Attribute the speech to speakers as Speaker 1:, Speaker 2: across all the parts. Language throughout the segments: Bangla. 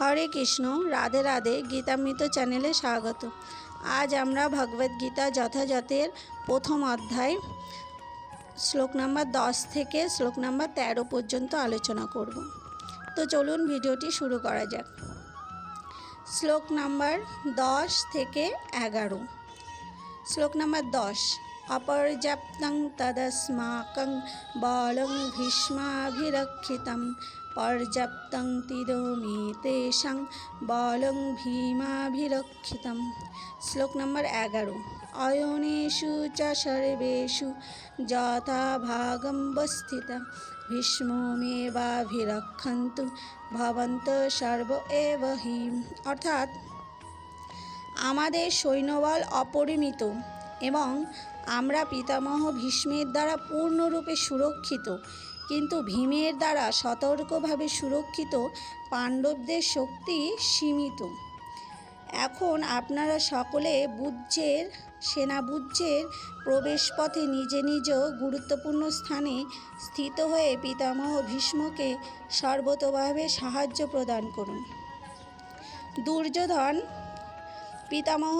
Speaker 1: হরে কৃষ্ণ, রাধে রাধে, গীতামৃত চ্যানেলে স্বাগত। আজ আমরা ভগবদ গীতা যথাযথের প্রথম অধ্যায়, শ্লোক নাম্বার দশ থেকে শ্লোক নাম্বার তেরো পর্যন্ত আলোচনা করব। তো চলুন ভিডিওটি শুরু করা যাক। শ্লোক নাম্বার দশ থেকে এগারো। শ্লোক নাম্বার দশ। অপর্যাপ্তং তদস্মাকং বলং ভীষ্মাভিরক্ষিতং পর্যাপ্তং তিরোমি তেষাং বলং ভীমাভিরক্ষিতম শ্লোক নম্বর এগারো অয়নেষু চ সর্বেষু যথা ভাগম বস্থিত ভীষ্মমেবাভিরক্ষন্তু ভবন্ত সর্ব এব অর্থাৎ আমাদের সৈন্যবল অপরিমিত। এবং আমরা পিতামহ ভীষ্মের দ্বারা পূর্ণরূপে সুরক্ষিত, কিন্তু ভীমের দ্বারা সতর্কভাবে সুরক্ষিত পাণ্ডবদের শক্তি সীমিত। এখন আপনারা সকলে বুজ্জের, সেনাবুজ্জের প্রবেশপথে নিজে নিজ গুরুত্বপূর্ণ স্থানে স্থিত হয়ে পিতামহ ভীষ্মকে সর্বতভাবে সাহায্য প্রদান করুন। দুর্যোধন, পিতামহ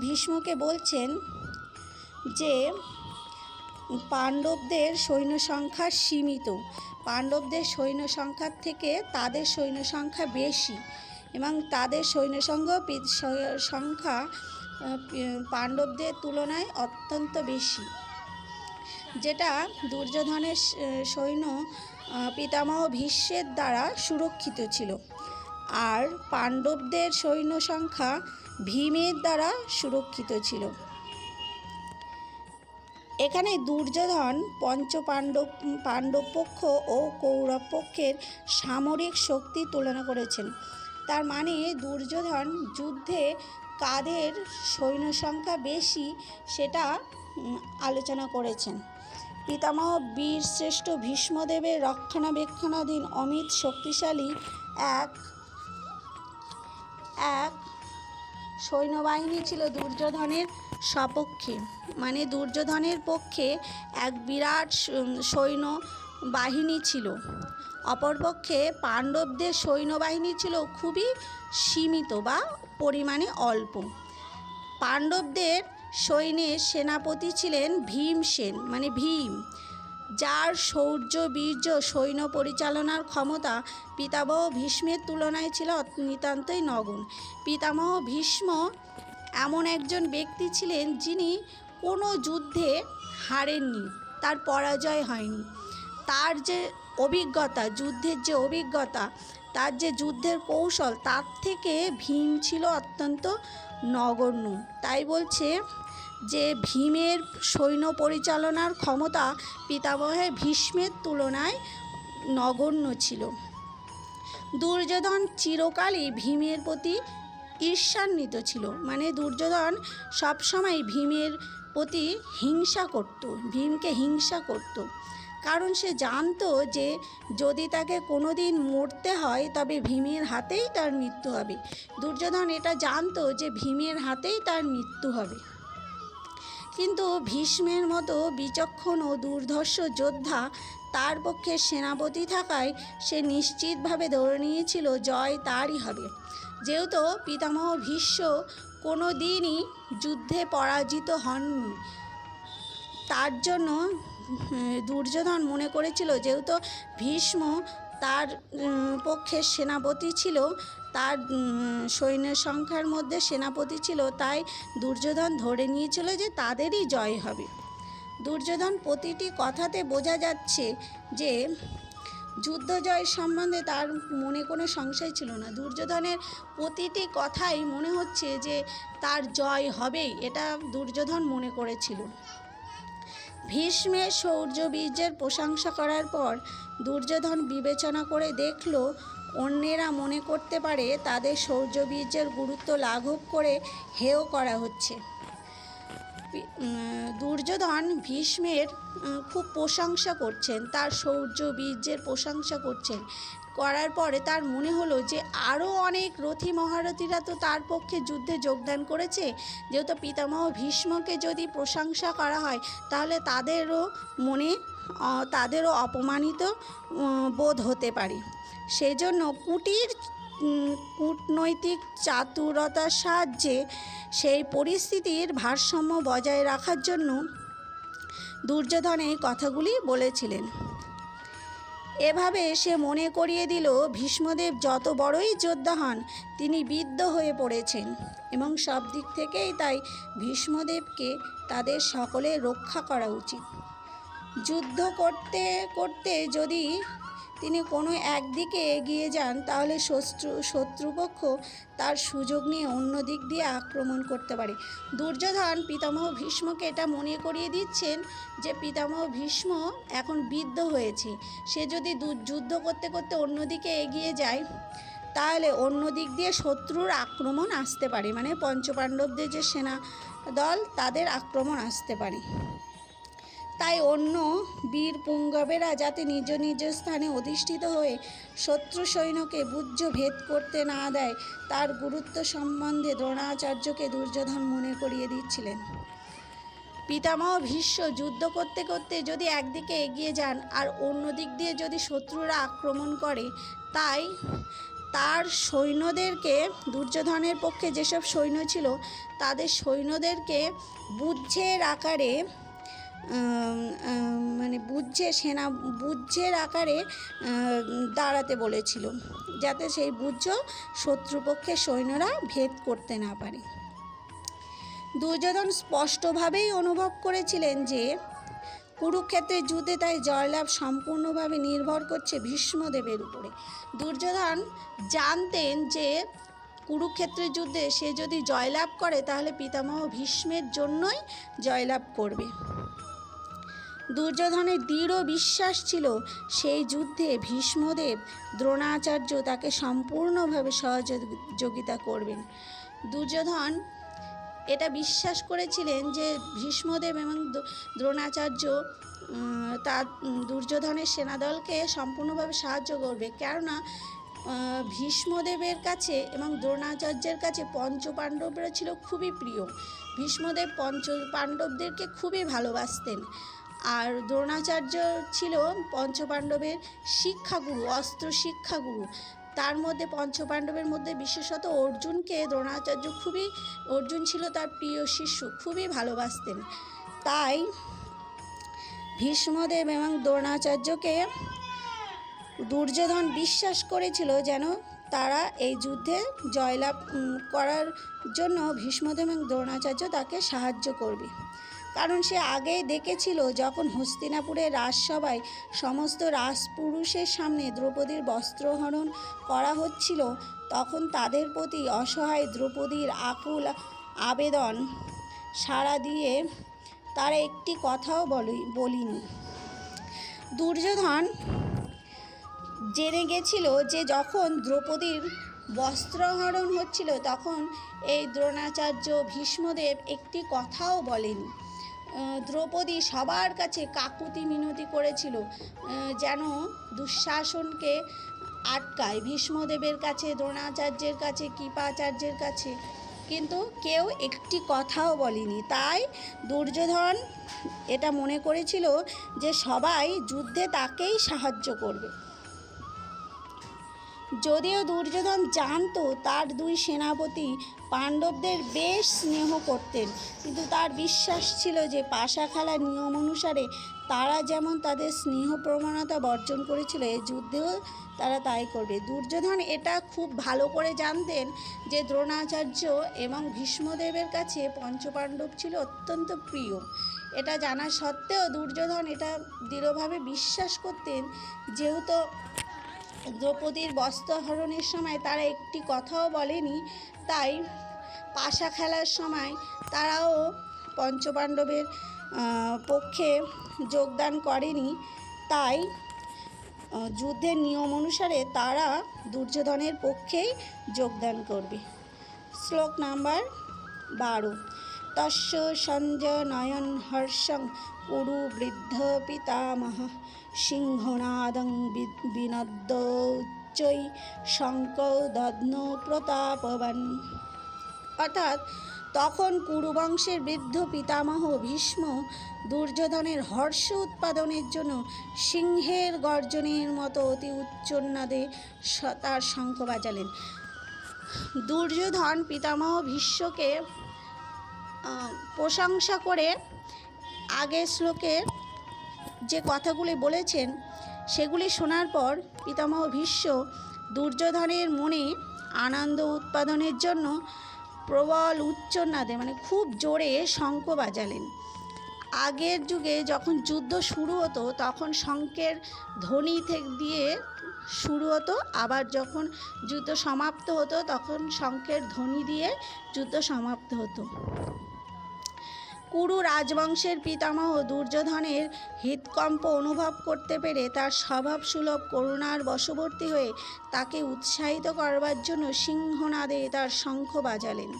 Speaker 1: ভীষ্মকে বলছেন যে, পাণ্ডবদের সৈন্য সংখ্যা সীমিত। পাণ্ডবদের সৈন্য সংখ্যার থেকে তাদের সৈন্য সংখ্যা বেশি এবং তাদের সৈন্য সংখ্যা সংখ্যা পাণ্ডবদের তুলনায় অত্যন্ত বেশি। যেটা দুর্যোধনের সৈন্য পিতামহ ভীষ্মের দ্বারা সুরক্ষিত ছিল। আর পাণ্ডবদের সৈন্য সংখ্যা ভীমের দ্বারা সুরক্ষিত ছিল। এখানে দুর্যোধন পঞ্চপাণ্ডব পাণ্ডব পক্ষ ও কৌরব পক্ষের সামরিক শক্তি তুলনা করেছেন। তার মানে দুর্যোধন যুদ্ধে কাদের সৈন্য সংখ্যা বেশি সেটা আলোচনা করেছেন। পিতামহ বীর শ্রেষ্ঠ ভীষ্মদেবের রক্ষণাবেক্ষণাধীন অমিত শক্তিশালী এক এক সৈন্যবাহিনী ছিল দুর্যোধনের সপক্ষে। মানে দুর্যোধনের পক্ষে এক বিরাট সৈন্য বাহিনী ছিল। অপরপক্ষে পাণ্ডবদের সৈন্যবাহিনী ছিল খুবই সীমিত বা পরিমাণে অল্প। পাণ্ডবদের সৈন্যের সেনাপতি ছিলেন ভীমসেন মানে ভীম। যার শৌর্য বীর্য, সৈন্য পরিচালনার ক্ষমতা পিতামহ ভীষ্মের তুলনায় ছিল নিতান্তই নগণ। পিতামহ ভীষ্ম এমন একজন ব্যক্তি ছিলেন যিনি কোনো যুদ্ধে হারেননি, তার পরাজয় হয়নি। তার যে অভিজ্ঞতা, যুদ্ধের যে অভিজ্ঞতা, তার যে যুদ্ধের কৌশল, তার থেকে ভীম ছিল অত্যন্ত নগণ্য। তাই বলছে যে ভীমের সৈন্য পরিচালনার ক্ষমতা পিতামহের ভীষ্মের তুলনায় নগণ্য ছিল। দুর্যোধন চিরকালই ভীমের প্রতি ঈর্ষান্বিত ছিল। মানে দুর্যোধন সবসময় ভীমের প্রতি হিংসা করত, ভীমকে হিংসা করত। কারণ সে জানতো যে যদি তাকে কোনো দিন মরতে হয়, তবে ভীমের হাতেই তার মৃত্যু হবে। দুর্যোধন এটা জানতো যে ভীমের হাতেই তার মৃত্যু হবে। কিন্তু ভীষ্মের মতো বিচক্ষণ ও দুর্ধর্ষ যোদ্ধা তার পক্ষে সেনাপতি থাকায় সে নিশ্চিতভাবে ধরে নিয়েছিল জয় তারই হবে। যেহেতু পিতামহ ভীষ্ম কোনো দিনই যুদ্ধে পরাজিত হননি, তার জন্য দুর্যোধন মনে করেছিল যেহেতু ভীষ্ম তার পক্ষে সেনাপতি ছিল তার সৈন্যের সংখ্যার মধ্যে সেনাপতি ছিল, তাই দুর্যোধন ধরে নিয়েছিল যে তাদেরই জয় হবে। দুর্যোধন প্রতিটি কথাতে বোঝা যাচ্ছে যে যুদ্ধ জয় সম্বন্ধে তার মনে কোনো সংশয় ছিল না। দুর্যোধনের প্রতিটি কথাই মনে হচ্ছে যে তার জয় হবেই, এটা দুর্যোধন মনে করেছিল। ভীষ্মের শৌর্য বীর্যের প্রশংসা করার পর দুর্যোধন বিবেচনা করে দেখল অন্যেরা মনে করতে পারে তাদের শৌর্য বীর্যের গুরুত্ব লাঘব করে হেয় করা হচ্ছে। দুর্যোধন ভীষ্মের খুব প্রশংসা করছেন, তার শৌর্য বীর্যের প্রশংসা করছেন। করার পরে তার মনে হলো যে আরও অনেক রথী মহারথীরা তো তার পক্ষে যুদ্ধে যোগদান করেছে। যেহেতু পিতামহ ভীষ্মকে যদি প্রশংসা করা হয়, তাহলে তাদেরও মনে তাদেরও অপমানিত বোধ হতে পারে। সেই জন্য কুটির কূটনৈতিক চাতুরতার সাহায্যে সেই পরিস্থিতির ভারসাম্য বজায় রাখার জন্য দুর্যোধন এই কথাগুলি বলেছিলেন। এভাবে সে মনে করিয়ে দিল, ভীষ্মদেব যত বড়ই যোদ্ধা হন, তিনি বিদ্ধ হয়ে পড়েছেন এবং সব দিক থেকেই তাই ভীষ্মদেবকে তাদের সকলে রক্ষা করা উচিত। যুদ্ধ করতে করতে যদি তিনি কোনো একদিকে এগিয়ে যান, তাহলে শত্রু, শত্রুপক্ষ তার সুযোগ নিয়ে অন্য দিক দিয়ে আক্রমণ করতে পারে। দুর্যোধন পিতামহ ভীষ্মকে এটা মনে করিয়ে দিচ্ছেন যে পিতামহ ভীষ্ম এখন বিদ্ধ হয়েছে। সে যদি যুদ্ধ করতে করতে অন্যদিকে এগিয়ে যায়, তাহলে অন্য দিক দিয়ে শত্রুর আক্রমণ আসতে পারে। মানে পঞ্চপাণ্ডবদের যে সেনা দল, তাদের আক্রমণ আসতে পারে। তাই অন্য বীর পুঙ্গবেরা যাতে নিজ নিজ স্থানে অধিষ্ঠিত হয়ে শত্রু সৈন্যকে বুজ্জ ভেদ করতে না দেয়, তার গুরুত্ব সম্বন্ধে দ্রোণাচার্যকে দুর্যোধন মনে করিয়ে দিচ্ছিলেন। পিতামহ ভীষ্ম যুদ্ধ করতে করতে যদি একদিকে এগিয়ে যান আর অন্য দিক দিয়ে যদি শত্রুরা আক্রমণ করে, তাই তার সৈন্যদেরকে, দুর্যোধনের পক্ষে যেসব সৈন্য ছিল, তাদের সৈন্যদেরকে বুজ্জের আকারে মানে বুজ্জে সেনা বুজ্জের আকারে দাঁড়াতে বলেছিল, যাতে সেই বুজ্জ শত্রুপক্ষের সৈন্যরা ভেদ করতে না পারে। দুর্যোধন স্পষ্টভাবেই অনুভব করেছিলেন যে কুরুক্ষেত্রের যুদ্ধে তাই জয়লাভ সম্পূর্ণভাবে নির্ভর করছে ভীষ্মদেবের উপরে। দুর্যোধন জানতেন যে কুরুক্ষেত্রের যুদ্ধে সে যদি জয়লাভ করে, তাহলে পিতামহ ভীষ্মের জন্যই জয়লাভ করবে। দুর্যোধনের দৃঢ় বিশ্বাস ছিল। সেই যুদ্ধে ভীষ্মদেব, দ্রোণাচার্য তাকে সম্পূর্ণভাবে সহযোগিতা করবেন। দুর্যোধন এটা বিশ্বাস করেছিলেন যে ভীষ্মদেব এবং দ্রোণাচার্য তার দুর্যোধনের সেনাদলকে সম্পূর্ণভাবে সাহায্য করবে। কেননা ভীষ্মদেবের কাছে এবং দ্রোণাচার্যের কাছে পঞ্চপাণ্ডবরা ছিল খুবই প্রিয়। ভীষ্মদেব পঞ্চ পাণ্ডবদেরকে খুবই ভালোবাসতেন। আর দ্রোণাচার্য ছিল পঞ্চপাণ্ডবের শিক্ষাগুরু, অস্ত্র শিক্ষাগুরু। তার মধ্যে পঞ্চপাণ্ডবের মধ্যে বিশেষত অর্জুনকে দ্রোণাচার্য খুবই, অর্জুন ছিল তার প্রিয় শিষ্য, খুবই ভালোবাসতেন। তাই ভীষ্মদেব এবং দ্রোণাচার্যকে দুর্যোধন বিশ্বাস করেছিল যেন তারা এই যুদ্ধে জয়লাভ করার জন্য ভীষ্মদেব এবং দ্রোণাচার্য তাকে সাহায্য করবে। কারণ সে আগেই দেখেছিল যখন হস্তিনাপুরের রাজসভায় সমস্ত রাজপুরুষের সামনে দ্রৌপদীর বস্ত্রহরণ করা হচ্ছিল, তখন তাদের প্রতি অসহায় দ্রৌপদীর আকুল আবেদন সাড়া দিয়ে তারা একটি কথাও বলি, বলিনি। দুর্যোধন জেনে গেছিল যে যখন দ্রৌপদীর বস্ত্রহরণ হচ্ছিল, তখন এই দ্রোণাচার্য ভীষ্মদেব একটি কথাও বলেনি। দ্রৌপদী সবার কাছে কাকুতি মিনতি করেছিল যেন দুঃশাসনকে আটকায়। ভীষ্মদেবের কাছে, দ্রোণাচার্যের কাছে, কৃপাচার্যের কাছে। কিন্তু কেউ একটি কথাও বলেনি। তাই দুর্যোধন এটা মনে করেছিল যে সবাই যুদ্ধে তাকেই সাহায্য করবে। যদিও দুর্যোধন জানতো তার দুই সেনাপতি পাণ্ডবদের বেশ স্নেহ করতেন, কিন্তু তার বিশ্বাস ছিল যে পাশা খেলার নিয়ম অনুসারে তারা যেমন তাদের স্নেহ প্রবণতা বর্জন করেছিল এই যুদ্ধেও তারা তাই করবে। দুর্যোধন এটা খুব ভালো করে জানতেন যে দ্রোণাচার্য এবং ভীষ্মদেবের কাছে পঞ্চপাণ্ডব ছিল অত্যন্ত প্রিয়। এটা জানা সত্ত্বেও দুর্যোধন এটা দৃঢ়ভাবে বিশ্বাস করতেন, যেহেতু দ্রৌপদীর বস্ত্রহরণের সময় তারা একটি কথাও বলেনি। তাই পাশা খেলার সময় তারাও পঞ্চপাণ্ডবের পক্ষে যোগদান করেনি। তাই যুদ্ধের নিয়ম অনুসারে তারা দুর্যোধনের পক্ষেই যোগদান করবে। শ্লোক নাম্বার বারো। তস্য সঞ্জয় নয়ন হর্ষং কুরু বৃদ্ধ পিতামহ সিংহনাদং বিনদ্যোচ্চৈ শঙ্ক দধ্ন প্রতাপবান অর্থাৎ তখন কুরুবংশের বৃদ্ধ পিতামহ ভীষ্ম দুর্যোধনের হর্ষ উৎপাদনের জন্য সিংহের গর্জনের মতো অতি উচ্চন্নাদে তার শঙ্খ বাজালেন। দুর্যোধন পিতামহ ভীষ্মকে প্রশংসা করে আগের শ্লোকে যে কথাগুলি বলেছেন, সেগুলি শোনার পর পিতামহ ভীষ্ম দুর্যোধনের মনে আনন্দ উৎপাদনের জন্য প্রবল উচ্চনাদে মানে খুব জোরে শঙ্খ বাজালেন। আগের যুগে যখন যুদ্ধ শুরু হতো, তখন শঙ্খের ধ্বনি থেকে দিয়ে শুরু হতো। আবার যখন যুদ্ধ সমাপ্ত হতো, তখন শঙ্খের ধ্বনি দিয়ে যুদ্ধ সমাপ্ত হতো। কুরু রাজবংশের পিতামহ দুর্যোধনের হৃদকম্প অনুভব করতে পেরে তার স্বভাবসুলভ করুণার বশবর্তী হয়ে তাকে উৎসাহিত করবার জন্য সিংহনাদে তার শঙ্খ বাজালেন।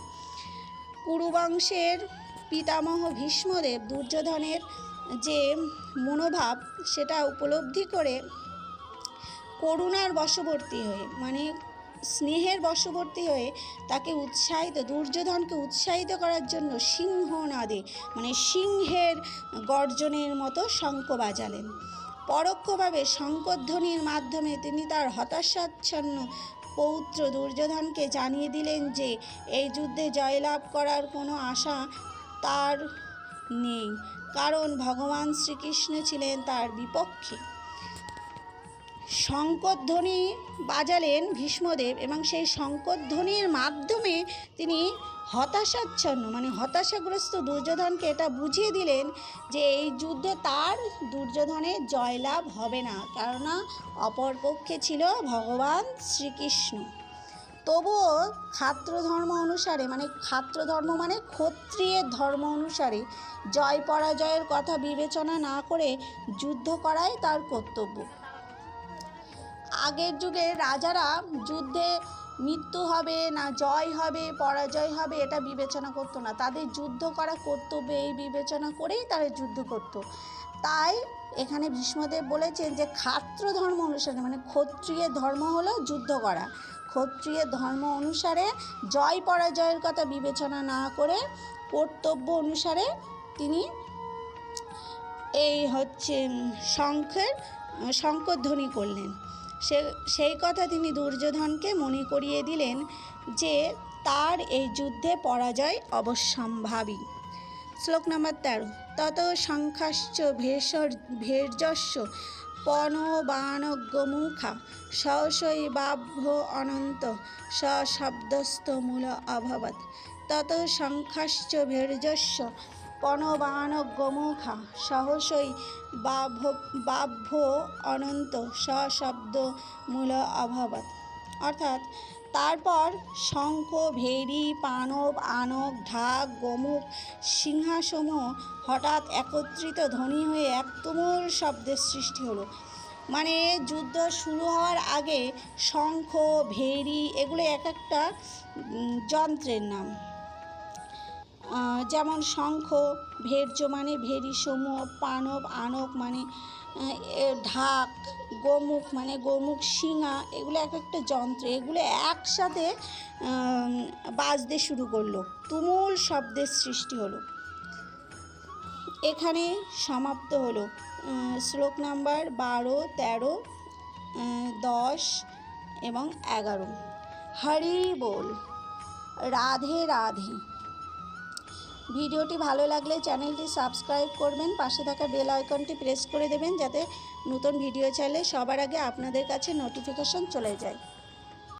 Speaker 1: কুরুবংশের পিতামহ ভীষ্মদেব দুর্যোধনের যে মনোভাব, সেটা উপলব্ধি করে করুণার বশবর্তী হয়ে মানে স্নেহের বশবর্তী হয়ে তাকে উৎসাহিত, দুর্যোধনকে উৎসাহিত করার জন্য সিংহনাদে মানে সিংহের গর্জনের মতো শঙ্খ বাজালেন। পরোক্ষভাবে শঙ্করধ্বনির মাধ্যমে তিনি তার হতাশাচ্ছন্ন পৌত্র দুর্যোধনকে জানিয়ে দিলেন যে, এই যুদ্ধে জয়লাভ করার কোনো আশা তার নেই, কারণ ভগবান শ্রীকৃষ্ণ ছিলেন তার বিপক্ষে। শঙ্করধ্বনি বাজালেন ভীষ্মদেব এবং সেই শঙ্করধ্বনির মাধ্যমে তিনি হতাশাচ্ছন্ন মানে হতাশাগ্রস্ত দুর্যোধনকে এটা বুঝিয়ে দিলেন যে এই যুদ্ধে তার দুর্যোধনের জয়লাভ হবে না, কেননা অপরপক্ষে ছিল ভগবান শ্রীকৃষ্ণ। তবুও খাত্র ধর্ম অনুসারে মানে খাত্র ধর্ম মানে ক্ষত্রিয়ের ধর্ম অনুসারে জয় পরাজয়ের কথা বিবেচনা না করে যুদ্ধ করাই তার কর্তব্য। আগের যুগে রাজারা যুদ্ধে মৃত্যু হবে না, জয় হবে, পরাজয় হবে, এটা বিবেচনা করতো না। তাদের যুদ্ধ করা কর্তব্য এই বিবেচনা করেই তারা যুদ্ধ করত। তাই এখানে ভীষ্মদেব বলেছেন যে খাত্র ধর্ম অনুসারে মানে ক্ষত্রিয় ধর্ম হলো যুদ্ধ করা। ক্ষত্রিয় ধর্ম অনুসারে জয় পরাজয়ের কথা বিবেচনা না করে কর্তব্য অনুসারে তিনি এই হচ্ছে শঙ্খের শঙ্করধ্বনি করলেন। সে, সেই কথা তিনি দুর্যোধনকে মনে করিয়ে দিলেন যে তার এই যুদ্ধে পরাজয় অবশ্যম্ভাবী। শ্লোক নম্বর তেরো। তত সংখ্যাশ্চ ভেষর, ভের্যস্য পণবাণজ্ঞমুখা সশৈবাভ্য অনন্ত সশব্দস্থ মূল অভবৎ। তত সংখ্যাশ্চ ভের্যস্য পণবাণজ্ঞমুখা সহসৈ বাভ্য অনন্ত সশব্দ মূল অভবৎ। অর্থাৎ তারপর শঙ্খ, ভেরি, পানব, আনক, ঢাক, গোমুখ সিংহাসমূহ হঠাৎ একত্রিত ধ্বনি হয়ে এক তুমুল শব্দের সৃষ্টি হলো। মানে যুদ্ধ শুরু হওয়ার আগে শঙ্খ, ভেরি এগুলো এক একটা যন্ত্রের নাম। যেমন শঙ্খ ভের্য মানে ভেরি, সমূহ, পানব আনক মানে ঢাক, গোমুখ মানে গোমুখ, শিঙা, এগুলো এক একটা যন্ত্র। এগুলো একসাথে বাজতে শুরু করল। তুমুল শব্দের সৃষ্টি হলো। এখানে সমাপ্ত হলো। শ্লোক নাম্বার বারো, তেরো দশ এবং এগারো। হরি বল, রাধে রাধে। ভিডিওটি ভালো লাগলে চ্যানেলটি সাবস্ক্রাইব করবেন, পাশে থাকা বেল আইকনটি প্রেস করে দেবেন যাতে নতুন ভিডিও চাইলে সবার আগে আপনাদের কাছে নোটিফিকেশন চলে যায়।